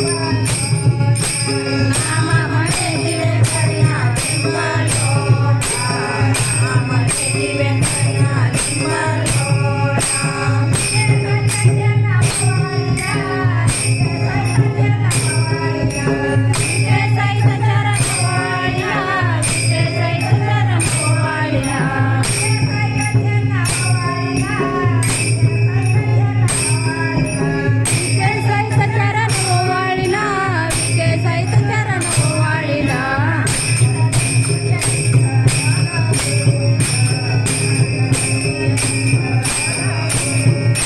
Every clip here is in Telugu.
Yeah.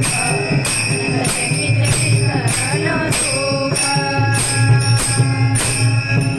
Είναι τα τακτικά τη ΕΣΜΑ, καλά